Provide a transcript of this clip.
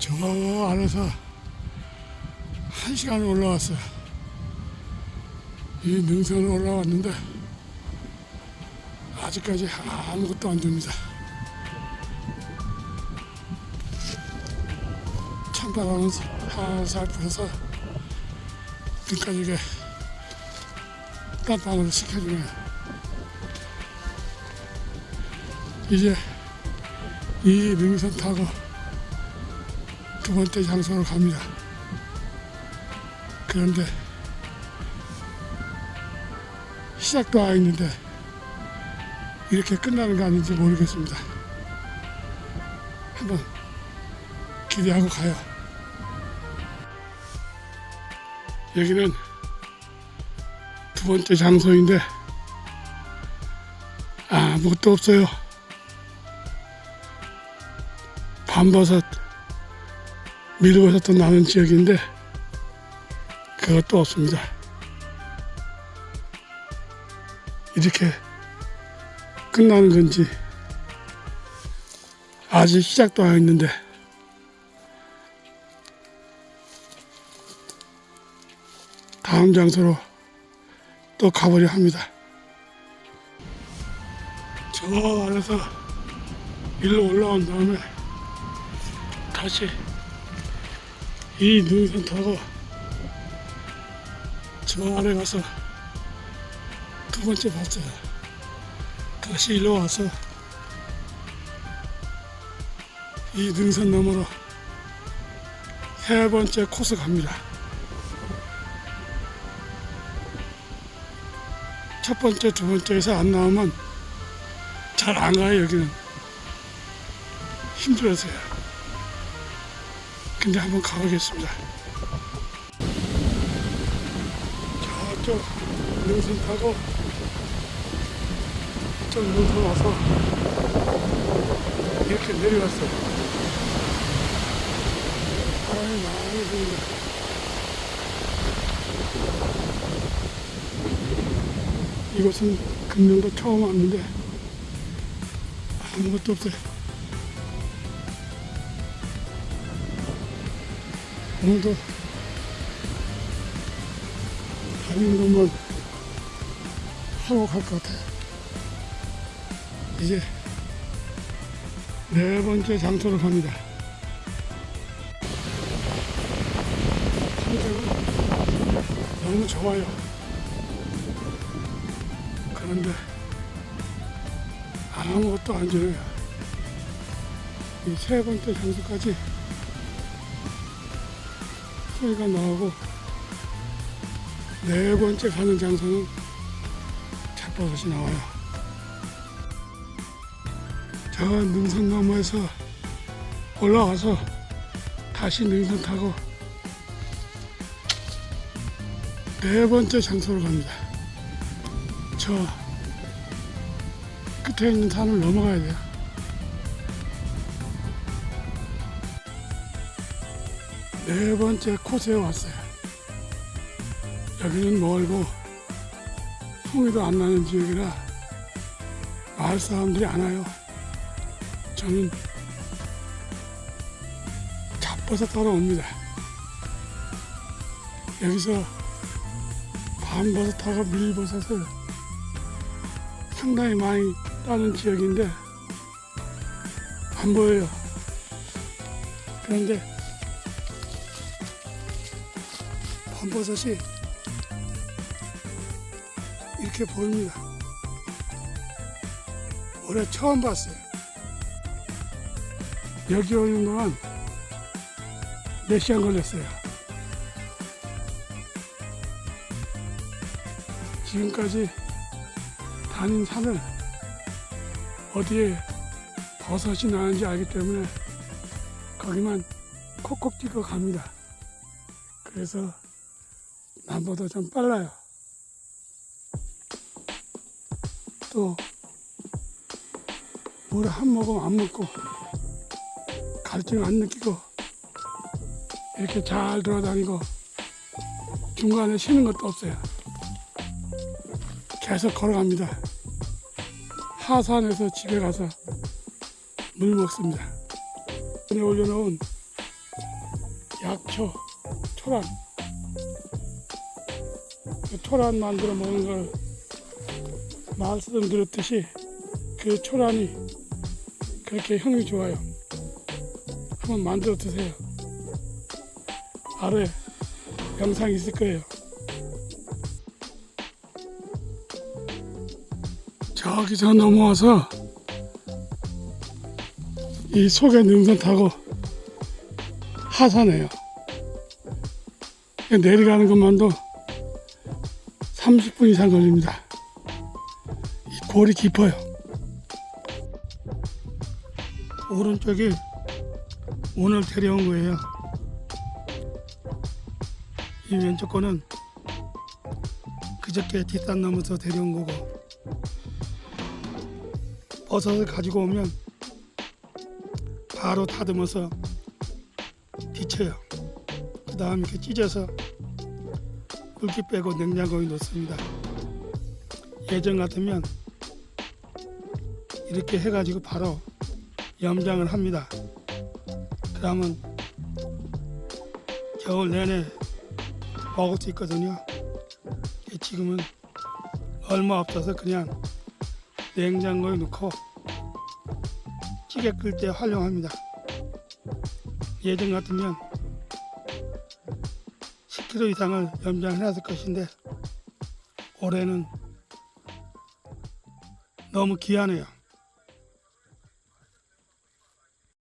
저 안에서 한 시간 올라왔어요. 이 능선을 올라왔는데 아직까지 아무것도 안 됩니다. 찬바람은 살살 불어서 등까지 이게 땀방울을 식혀주네요. 이제 이 능선 타고 두 번째 장소로 갑니다. 그런데 시작도 안 했는데 이렇게 끝나는 거 아닌지 모르겠습니다. 한번 기대하고 가요. 여기는 두 번째 장소인데 아무것도 없어요. 밤버섯, 밀버섯도 나는 지역인데 그것도 없습니다. 이렇게 끝나는 건지 아직 시작도 안 했는데 다음 장소로 또 가보려 합니다. 저 안에서 일로 올라온 다음에 다시 이 능선 타고 저 아래 가서 두 번째 봤어요. 다시 일로 와서 이 능선 너머로 세 번째 코스 갑니다. 첫 번째, 두 번째에서 안 나오면 잘 안 가요, 여기는. 힘들어서요. 근데 한번 가보겠습니다. 저쪽 능선 타고 저 능선 와서 이렇게 내려왔어요. 바람이 많이 부는다. 이곳은 금년도 처음 왔는데 아무것도 없어요. 오늘도 다니는 것만 하고 갈 것 같아요. 이제 네 번째 장소로 갑니다. 산책은 너무 좋아요. 그런데 아무것도 안 주네요. 이 세 번째 장소까지 소리가 나오고 네 번째 가는 장소는 잡버섯이 나와요. 저 능선 너머에서 올라와서 다시 능선 타고 네 번째 장소로 갑니다. 저 끝에 있는 산을 넘어가야 돼요. 네 번째 코스에 왔어요. 여기는 멀고 송이도 안 나는 지역이라 마을 사람들이 안 와요. 저는 잡버섯 따러 옵니다. 여기서 밤버섯하고 밀버섯을 상당히 많이 따는 지역인데 안 보여요. 그런데 밤버섯이 이렇게 보입니다. 올해 처음 봤어요. 여기 오는 동안 몇 시간 걸렸어요. 지금까지 다닌 산을 어디에 버섯이 나는지 알기 때문에 거기만 콕콕 찍어 갑니다. 그래서 남보다 좀 빨라요. 또 물 한 모금 안 먹고 갈증 안 느끼고 이렇게 잘 돌아다니고 중간에 쉬는 것도 없어요. 계속 걸어갑니다. 하산에서 집에 가서 물 먹습니다. 전에 올려놓은 약초, 초란. 그 초란 만들어 먹는 걸 말씀드렸듯이 그 초란이 그렇게 향이 좋아요. 한번 만들어 드세요. 아래 영상이 있을 거예요. 저기서 넘어와서 이 속에 능선 타고 하산해요. 내려가는 것만도 30분 이상 걸립니다. 이 골이 깊어요. 오른쪽이 오늘 데려온 거예요. 이 왼쪽 거는 그저께 뒷산 넘어서 데려온 거고 버섯을 가지고 오면 바로 다듬어서 비쳐요. 그 다음에 이렇게 찢어서 물기 빼고 냉장고에 넣습니다. 예전 같으면 이렇게 해가지고 바로 염장을 합니다. 그러면 겨울 내내 먹을 수 있거든요. 지금은 얼마 없어서 그냥 냉장고에 넣고 찌개 끓일 때 활용합니다. 예전 같으면 10kg 이상을 염장을 해놨을 것인데 올해는 너무 귀하네요.